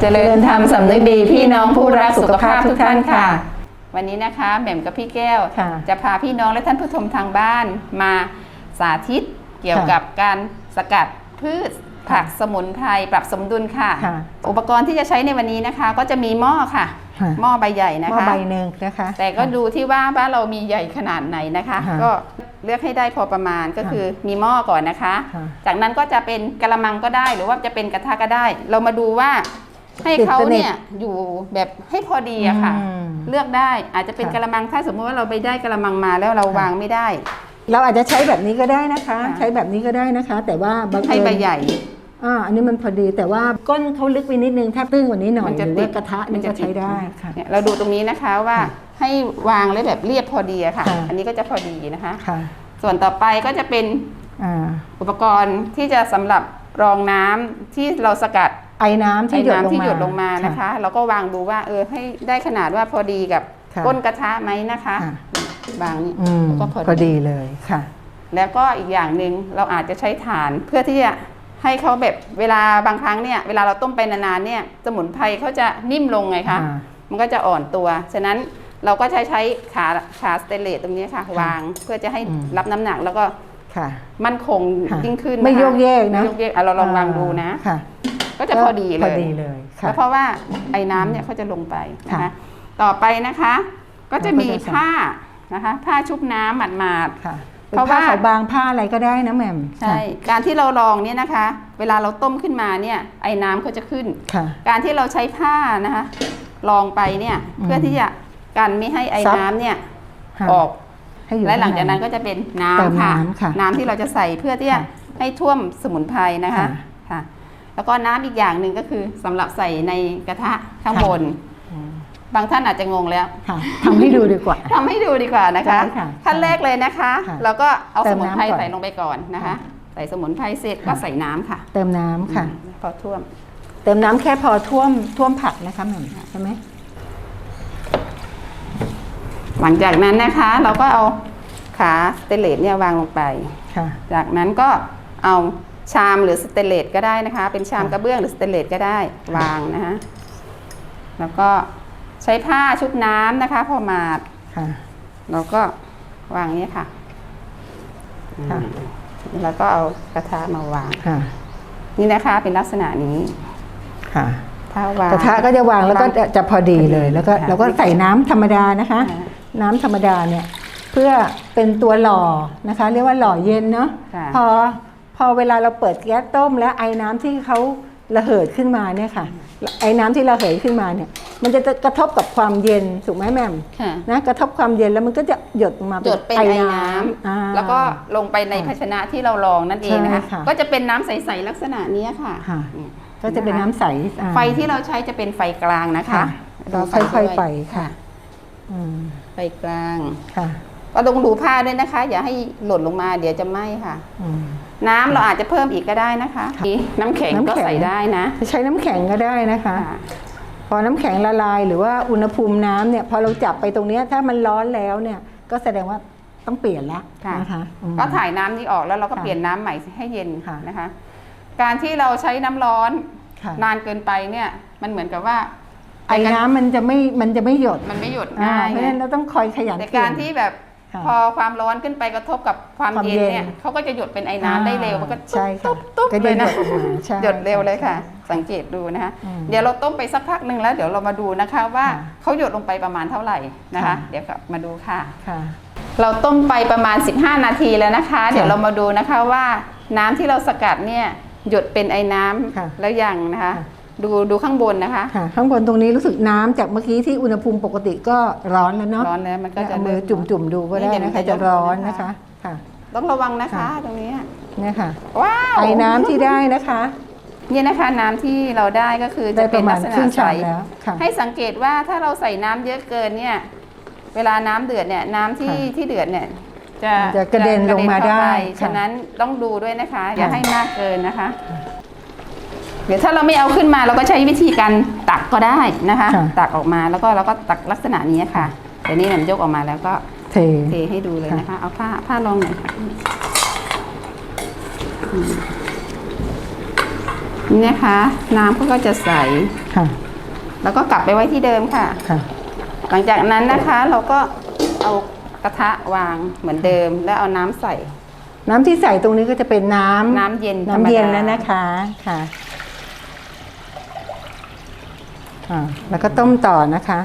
เจริญธรรมสำนึกดีพี่น้องผู้รักสุขภาพทุกท่านค่ะ วันนี้นะคะแหม่มกับพี่แก้ว ค่ะจะพาพี่น้องและท่านผู้ชมทางบ้านมาสาธิตเกี่ยวกับการสกัดพืชผักสมุนไพรปรับสมดุลค่ะ ค่ะอุปกรณ์ที่จะใช้ในวันนี้นะคะ ก็จะมีหม้อค่ะ ค่ะ หม้อใบใหญ่นะหม้อคะ ใบหนึ่งนะคะ แต่ก็ดูที่ว่าบ้านเรามีใหญ่ขนาดไหนนะคะ ค่ะก็เลือกให้ได้พอประมาณก็ค่ะคือมีหม้อก่อนนะคะ ค่ะจากนั้นก็จะเป็นกระมังก็ได้หรือว่าจะเป็นกระทะก็ได้ เรามาดูว่า ให้เขาเนี่ยอยู่แบบให้พอดีอะค่ะอืมเลือกได้อาจจะเป็นค่ะกระมังถ้าสมมติว่าเราไปได้กระมังมาแล้วเราค่ะวางไม่ได้ เราอาจจะใช้แบบนี้ก็ได้นะคะค่ะใช้แบบนี้ก็ได้นะคะ แต่ว่าบางให้เอิญใบใหญ่อ่าอันนี้มันพอดีแต่ว่าก้นเขาลึกไปนิดนึงถ้าตื้นกว่านี้หน่อยมันหจะรือติว่าดกระทะนี่ก็ใช้ได้ค่ะเนี่ยเราดูตรงนี้นะคะว่าค่ะให้วางเลยแบบเรียบพอดีอะค่ะค่ะ อันนี้ก็จะพอดีนะคะค่ะส่วนต่อไปก็จะเป็นอ่าอุปกรณ์ที่จะสำหรับรองน้ำที่เราสกัด ไอ้น้ำที่ไอ้หยดลงน้ำที่มา หยดลงมานะคะ เราก็วางดูว่าเออให้ได้ขนาดว่าพอดีกับค่ะก้นกระทะไหมนะคะค่ะ วางนี่อืมแล้วก็พพออดี ดีเลยค่ะ แล้วก็อีกอย่างหนึ่งเราอาจจะใช้ถ่านเพื่อที่จะให้เขาแบบเวลาบางครั้งเนี่ยเวลาเราต้มไปนานๆเนี่ยสมุนไพรเขาจะนิ่มลงไงคะอ่า มันก็จะอ่อนตัว ฉะนั้นเราก็ใช้ใช้ขาขาสเตนเลสตรงนี้ค่ะ วางเพื่อจะให้อืมรับน้ำหนักแล้วก็ค่ะ มั่นคงค่ะยิ่งขึ้นไม่นะคะโยกเยกนะไม่โยกเยกอะเราลองวางดูนะ ค่ะ ก็จะพอดีเลยพอดีเลยค่ะแล้วเพราะว่าไอ้น้ำเนี่ยเขาจะลงไปนะค่ะคะต่อไปนะคะ ก็จะมีเราก็จะใส่ผ้านะคะผ้าชุบน้ำหมาดค่ะเพเพราะราะว่าว่าเขาวบางผ้าอะไรก็ได้นะแหม่มๆใช่การที่เราลองเนี่ยนะคะ เวลาเราต้มขึ้นมาเนี่ยไอ้น้ำเขาจะขึ้นค่ะการที่เราใช้ผ้านะคะลองไปเนี่ยอืมเพื่อที่จะกันไม่ให้ไอ้ซับน้ำเนี่ยค่ะออกให้อยู่และหลังจากนั้นข้ก็จะเป็นเติมน้ำค่ะน้ำค่ะ น้ำที่เราจะใส่เพื่อที่จะค่ะให้ท่วมสมุนไพรนะคะค่ะค่ะ แล้วก็น้ำอีกอย่างหนึ่งก็คือสำหรับใส่ในกระทะข้างค่ะบนอืมบางท่านอาจจะงงแล้วค่ะทำให้ดูดีกว่าทำให้ดูดีกว่านะคะได้ค่ะขั้นแรกเลยนะคะค่ะเราก็เอาเติสมมุนไพรน้ำก่อนใส่ลงไปก่อนนะคะค่ะใส่สมุนไพรเสร็จค่ะก็ใส่น้ำค่ะ เติมน้ำค่ะอืมพอท่วม เติมน้ำแค่พอท่วมท่วมผักนะคะแหม่มใช่ไหมหลังจากนั้นนะคะเราก็เอาขาสเตนเลสเนี่ยวางลงไปค่ะจากนั้นก็เอา ชามหรือสเตนเลสก็ได้นะคะ เป็นชามค่ะกระเบื้องหรือสเตนเลสก็ได้วางนะคะแล้วก็ใช้ผ้าชุบน้ำนะคะ พอมาดค่ะเราก็วางอย่างนี้ค่ะค่ะอืมแล้วก็เอากระทะมาวางค่ะ นี่นะคะเป็นลักษณะนี้ค่ะถ้าวางกระทะก็จะวางแล้วก็จะจะพอดีเลยแล้วก็ค่ะเราก็ใส่น้ำธรรมดานะคะค่ะน้ำธรรมดาเนี่ย เพื่อเป็นตัวหล่อนะคะ เรียกว่าหล่อเย็นเนาะค่ะพอ พอเวลาเราเปิดแก๊สต้ม แล้วไอ้น้ำที่เขาระเหยขึ้นมาเนี่ยค่ะ ไอ้น้ำที่ระเหยขึ้นมาเนี่ย มันจะกระทบกับความเย็นถูกไหมแม่มค่ะนะกระทบความเย็นแล้วมันก็จะหยดลงมาหยดเป็นไอ้น้ำอ่าแล้วก็ลงไปในภาชนะที่เราลองนั่นเองนะคะใช่ค่ะก็จะเป็นน้ำใสๆลักษณะนี้ค่ะค่ะอืมก็จะเป็นน้ำใสอ่าไฟที่เราใช้จะเป็นไฟกลางนะคะค่ะดูเราฟค่อยด้วๆไปค่ะอืมไฟกลางค่ะ ก็ต้องดูผ้าด้วยนะคะ อย่าให้หล่นลงมาเดี๋ยวจะไหม้ค่ะอืม น้ำเราอาจจะเพิ่มอีกก็ได้นะคะมีน้ำแข็งน้ำก็แข็ง ใส่ได้นะ จะใช้น้ำแข็งก็ได้นะคะค่ะพอน้ำแข็งละลายหรือว่าอุณหภูมิน้ำเนี่ยพอเราจับไปตรงเนี้ยถ้ามันร้อนแล้วเนี่ยก็แสดงว่าต้องเปลี่ยนละค่ะ นะคะอืม ก็ถ่ายน้ำนี้ออกแล้วเราก็ค่ะเปลี่ยนน้ำใหม่ให้เย็นค่ะนะคะ การที่เราใช้น้ำร้อนค่ะ นานเกินไปเนี่ยมันเหมือนกับว่าไอ้น้ำมันจะไม่มันจะไม่หยดมันไม่หยุดอ่าง่ายเพราะฉะนั้นเราต้องคอยขยันแต่เปลี่กายรน ที่แบบ ค่ะพอความร้อนขึ้นไปกระทบกับความความเย็นเย็นเนี่ยเขาก็จะหยดเป็นไอ้น้ำได้เร็วมันก็ใช่ค่ะตุ๊บตุ๊บก็เลจะยหยนะดออกมาใช่หยดเร็วเลยค่ะ สังเกตดูนะคะ อืมเดี๋ยวเราต้มไปสักพักหนึ่งแล้วเดี๋ยวเรามาดูนะคะว่าค่ะเขาหยดลงไปประมาณเท่าไหร่นะคะ ค่ะ เดี๋ยวกลับมาดูค่ะ ค่ะ เราต้มไปประมาณ 15 นาทีแล้วนะคะ เดี๋ยวค่ะเรามาดูนะคะว่าน้ำที่เราสกัดเนี่ยหยดเป็นไอ้น้ำค่ะแล้วยังนะคะ ค่ะ ดูดูข้างบนนะคะค่ะข้างบนตรงนี้รู้สึกน้ำจากเมื่อกี้ที่อุณหภูมิปกติก็ร้อนแล้วเนาะร้อนแล้วมันก็จะเอามือเริ่จุ่มๆดูก็ได้เดี๋ยวนะคะจจะยกร้อนดูนะคะค่ะ ต้องระวังนะคะค่ะตรงนี้เนี่ยค่ะว้าวไอ้น้ำที่ได้นะคะ เนี่ยนะคะน้ำที่เราได้ก็คือได้จะปเป็นระมาลัณกษคณะรึ่งใสชามแล้วค่ะ ให้สังเกตว่าถ้าเราใส่น้ำเยอะเกินเนี่ย เวลาน้ำเดือดเนี่ยน้ำที่ค่ะที่เดือดเนี่ย จะจะกระเด็นลงมาได้เข้ปค่ะฉะนั้นต้องดูด้วยนะคะ อย่าค่ะ ให้มากเกินนะคะ เดี๋ยวถ้าเราไม่เอาขึ้นมาเราก็ใช้วิธีการตักก็ได้นะคะ ค่ะ ตักออกมาแล้วก็เราก็ตักลักษณะนี้ค่ะเดี๋ยวนี้แหม่มยกออกมาแล้วก็เท เทให้ดูเลยนะคะ เอาผ้าผ้ารองหน่อยค่ะนี่นะคะ น้ำเขาก็จะใส ค่ะ แล้วก็กลับไปไว้ที่เดิมค่ะ ค่ะ หลังจากนั้นนะคะเราก็เอากระทะวางเหมือนเดิม แล้วเอาน้ำใส่น้ำที่ใส่ตรงนี้ก็จะเป็นน้ำน้ำเย็นน้ำเย็นธรรมดาแล้วนะคะ ค่ะ อ่าแล้วก็ต้มต่อนะคะ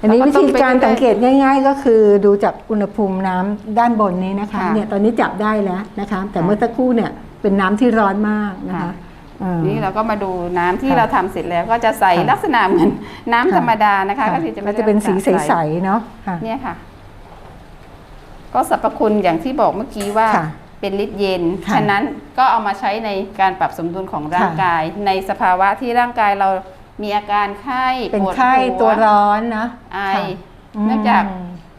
อันนี้วิธีการสังเกตง่าย ๆ ก็คือดูจากอุณหภูมิน้ำด้านบนนี้นะคะเนี่ยตอนนี้จับได้แล้วนะคะ แต่เมื่อสักครู่เนี่ยเป็นน้ำที่ร้อนมากนะคะอ่า นี่เราก็มาดูน้ำที่ค่ะเราทำเสร็จแล้วก็จะใสค่ะลักษณะเหมือนน้ำธรรมดานะคะค่ะก็คือจะก็จะเป็นสีใสๆเนาะค่ะๆเนี่ยค่ะ ก็สรรพคุณอย่างที่บอกเมื่อกี้ว่า ค่ะ เป็นฤทธิ์เย็น ค่ะฉะนั้นก็เอามาใช้ในการปรับสมดุลของร่างค่ะ กาย ในสภาวะที่ร่างกายเรามีอาการไข้เป็นปวดไข้หัตัวร้อนนะไอ ค่ะเนื่องจากม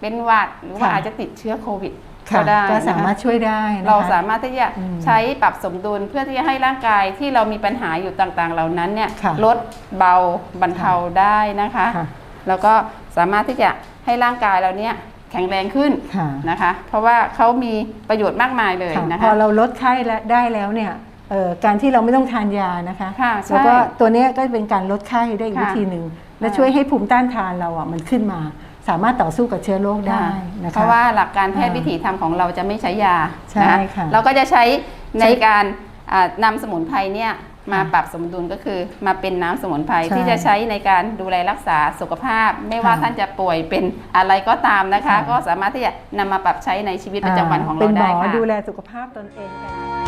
เป็นหวัดหรือว่าค่ะ อาจจะติดเชื้อโควิดค่ะก็ได้ก็นะคะสามารถช่วยได้นะคะ เราสามารถที่จะอืมใช้ปรับสมดุลเพื่อที่จะให้ร่างกายที่เรามีปัญหาอยู่ต่างๆ เหล่านั้นเนี่ยค่ะลดเบาบรรเทาได้นะคะ ค่ะ แล้วก็สามารถที่จะให้ร่างกายเราเนี่ย แข็งแรงขึ้นค่ะ นะคะ เพราะว่าเขามีประโยชน์มากมายเลยค่ะนะพอคะเราลดไข้แล้วได้แล้วเนี่ยเอ่อการที่เราไม่ต้องทานยานะคะค่ะใช่แล้วก็ตัวเนี้ยก็เป็นการลดไข้ได้อีกค่ะวิธีหนึ่งและค่ะช่วยให้ภูมิต้านทานเราอะมันขึ้นมา สามารถต่อสู้กับเชื้อโรคได้นะคะ เพราะว่าหลักการแพทย์อ่าวิถีธรรมของเราจะไม่ใช้ยาใช่นค่ะเราก็จะใช้ในใช้การอ่านำสมุนไพรเนี่ย มาค่ะปรับสมดุลก็คือ มาเป็นน้ำสมุนไพรใช่ที่จะใช้ในการดูแลรักษาสุขภาพ ไม่ว่าค่ะท่านจะป่วยเป็นอะไรก็ตามนะคะค่ะก็สามารถที่จะนำมาปรับใช้ในชีวิตประจำวันของเราเป็นหมได้อค่ะดูแลสุขภาพตนเองกัน